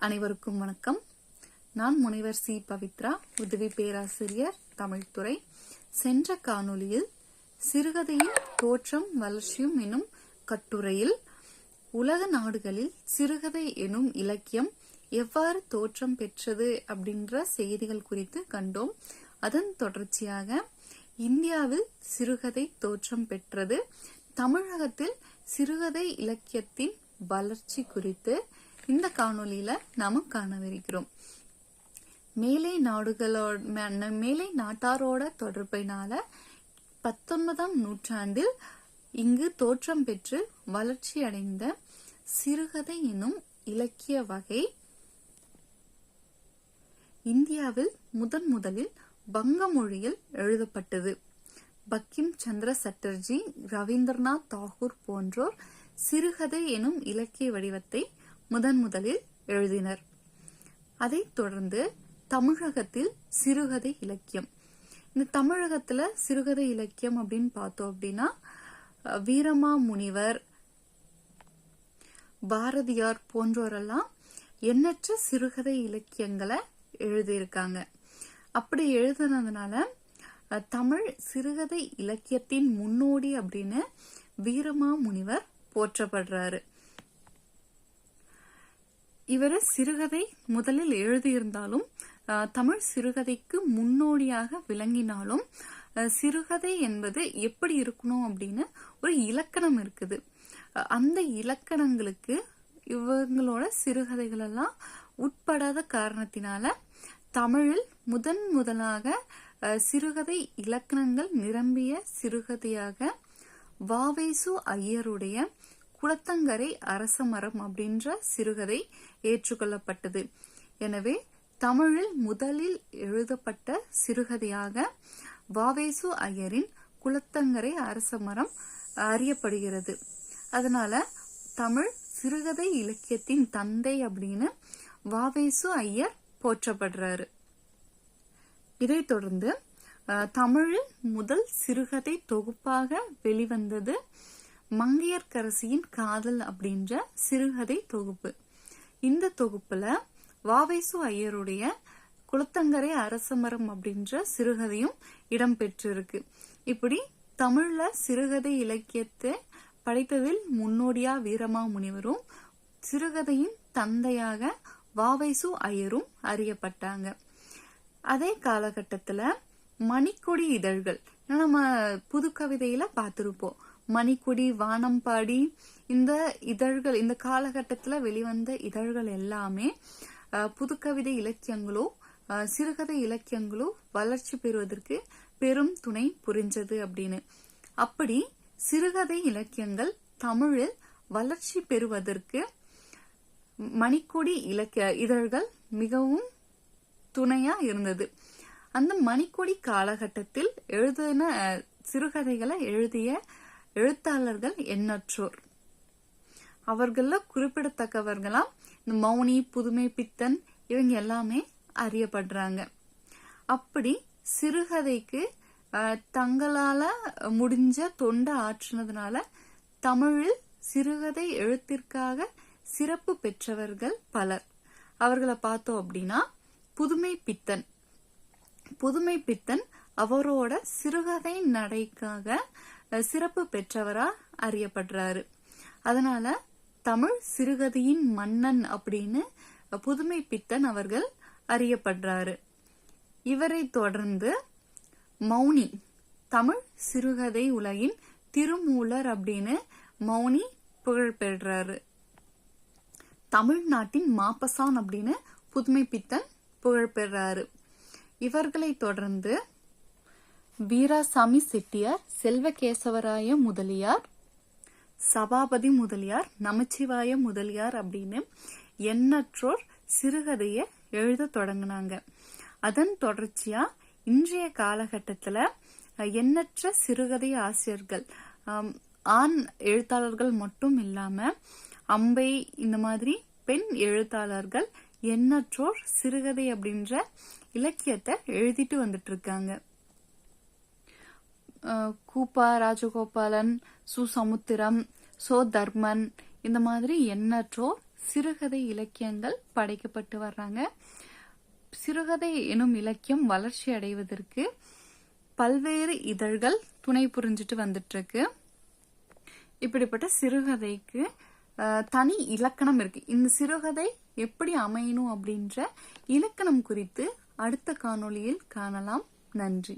அனைவருக்கும் வணக்கம். நான் முனைவர் சி. பவித்ரா உதவி பேராசிரியர் தமிழ்துறை. சென்ற காணொளியில் சிறுகதையின் தோற்றம் வளர்ச்சியும் எனும் கட்டுரையில் உலக நாடுகளில் சிறுகதை எனும் இலக்கியம் எவ்வாறு தோற்றம் பெற்றது அப்படின்ற செய்திகள் குறித்து கண்டோம். அதன் தொடர்ச்சியாக இந்தியாவில் சிறுகதை தோற்றம் பெற்றது. தமிழகத்தில் சிறுகதை இலக்கியத்தின் வளர்ச்சி குறித்து இந்த காணொலியில நாம காணவிருக்கிறோம். மேலை நாடுகளோட மேலை நாட்டாரோட தொடர்பினால பத்தொன்பதாம் நூற்றாண்டில் இங்கு தோற்றம் பெற்று வளர்ச்சி அடைந்த சிறுகதை எனும் இலக்கிய வகை இந்தியாவில் முதன் முதலில் வங்க மொழியில் எழுதப்பட்டது. பக்கிம் சந்திர சட்டர்ஜி ரவீந்திரநாத் தாகூர் போன்றோர் சிறுகதை எனும் இலக்கிய வடிவத்தை முதன் முதலில் எழுதினர். அதைத் தொடர்ந்து தமிழகத்தில் சிறுகதை இலக்கியம். இந்த தமிழகத்துல சிறுகதை இலக்கியம் அப்படின்னு பார்த்தோம் அப்படின்னா வீரமா முனிவர் பாரதியார் போன்றோரெல்லாம் எண்ணற்ற சிறுகதை இலக்கியங்களை எழுதியிருக்காங்க. அப்படி எழுதுனதுனால அஹ், தமிழ் சிறுகதை இலக்கியத்தின் முன்னோடி அப்படின்னு வீரமா முனிவர் போற்றப்படுறாரு. இவர் சிறுகதை முதலில் எழுதியிருந்தாலும் தமிழ் சிறுகதைக்கு முன்னோடியாக விளங்கினாலும் சிறுகதை என்பது எப்படி இருக்கணும் அப்படின்னு ஒரு இலக்கணம் இருக்குது. அந்த இலக்கணங்களுக்கு இவங்களோட சிறுகதைகள் எல்லாம் உட்படாத காரணத்தினால தமிழில் முதன் முதலாக சிறுகதை இலக்கணங்கள் நிரம்பிய சிறுகதையாக வாவேசு ஐயருடைய குளத்தங்கரை அரசமரம் அப்படின்ற சிறுகதை ஏற்றுக்கொள்ளப்பட்டது. எனவே தமிழில் முதலில் எழுதப்பட்ட சிறுகதையாக வாவேசு ஐயரின் குளத்தங்கரை அரசமரம் அறியப்படுகிறது. அதனால தமிழ் சிறுகதை இலக்கியத்தின் தந்தை அப்படின்னு வாவேசு ஐயர் போற்றப்படுறாரு. இதைத் தொடர்ந்து அஹ், தமிழில் முதல் சிறுகதை தொகுப்பாக வெளிவந்தது மங்கையர்க்கரசியின் காதல் அப்படின்ற சிறுகதை தொகுப்பு. இந்த தொகுப்புல வாவைசு ஐயருடைய குளத்தங்கரை அரசமரம் அப்படின்ற சிறுகதையும் இடம்பெற்றிருக்கு இப்படி தமிழ்ல சிறுகதை இலக்கியத்தை படைத்ததில் முன்னோடியா வீரமா முனிவரும் சிறுகதையின் தந்தையாக வாவைசு ஐயரும் அறியப்பட்டாங்க. அதே காலகட்டத்துல மணிக்கொடி இதழ்கள் நம்ம புது கவிதையில பார்த்திருப்போம். மணிக்கொடி வானம்பாடி இந்த இதழ்கள் இந்த காலகட்டத்துல வெளிவந்த இதழ்கள் எல்லாமே புதுக்கவிதை இலக்கியங்களோ சிறுகதை இலக்கியங்களோ வளர்ச்சி பெறுவதற்கு பெரும் துணை புரிஞ்சது அப்படின்னு. அப்படி சிறுகதை இலக்கியங்கள் தமிழில் வளர்ச்சி பெறுவதற்கு மணிக்கொடி இலக்கிய இதழ்கள் மிகவும் துணையா இருந்தது. அந்த மணிக்கொடி காலகட்டத்தில் எழுதின அஹ், சிறுகதைகளை எழுதிய எழுத்தாளர்கள் எண்ணற்றோர். அவர்கள குறிப்பிடத்தக்கவர்களாம் இந்த மௌனி புதுமை பித்தன் இவங்க எல்லாமே அறியப்படுறாங்க. அப்படி சிறுகதைக்கு தங்களால முடிஞ்ச தொண்டை ஆற்றினதுனால தமிழில் சிறுகதை எழுத்திற்காக சிறப்பு பெற்றவர்கள் பலர். அவர்களை பார்த்தோம் அப்படின்னா புதுமை பித்தன். புதுமை பித்தன் அவரோட சிறுகதை நடைக்காக சிறப்பு பெற்றவரா அறியப்படுறாரு. அதனால தமிழ் சிறுகதையின் மன்னன் அப்படின்னு புதுமை பித்தன் அவர்கள் அறியப்படுறாரு. இவரை தொடர்ந்து மௌனி தமிழ் சிறுகதை உலகின் திருமூலர் அப்படின்னு மௌனி புகழ் பெறுறாரு. தமிழ்நாட்டின் மாப்பசான் அப்படின்னு புதுமை பித்தன் புகழ் பெறாரு. இவர்களை தொடர்ந்து வீராசாமி செட்டியார் செல்வகேசவராய முதலியார் சபாபதி முதலியார் நமச்சிவாய முதலியார் அப்படின்னு எண்ணற்றோர் சிறுகதையை எழுத தொடங்கினாங்க. அதன் தொடர்ச்சியா இன்றைய காலகட்டத்தில் எண்ணற்ற சிறுகதை ஆசிரியர்கள் ஆண் எழுத்தாளர்கள் மட்டும் இல்லாம அம்பை இந்த மாதிரி பெண் எழுத்தாளர்கள் எண்ணற்றோர் சிறுகதை அப்படின்ற இலக்கியத்தை எழுதிட்டு வந்துட்டு இருக்காங்க. கூப்பா ராஜகோபாலன் சுசமுத்திரம் சோ தர்மன் இந்த மாதிரி எண்ணற்றோர் சிறுகதை இலக்கியங்கள் படைக்கப்பட்டு வர்றாங்க. சிறுகதை எனும் இலக்கியம் வளர்ச்சி அடைவதற்கு பல்வேறு இதழ்கள் துணை புரிஞ்சிட்டு வந்துட்டு இருக்கு இப்படிப்பட்ட சிறுகதைக்கு தனி இலக்கணம் இருக்கு. இந்த சிறுகதை எப்படி அமையணும் அப்படின்ற இலக்கணம் குறித்து அடுத்த காணொளியில் காணலாம். நன்றி.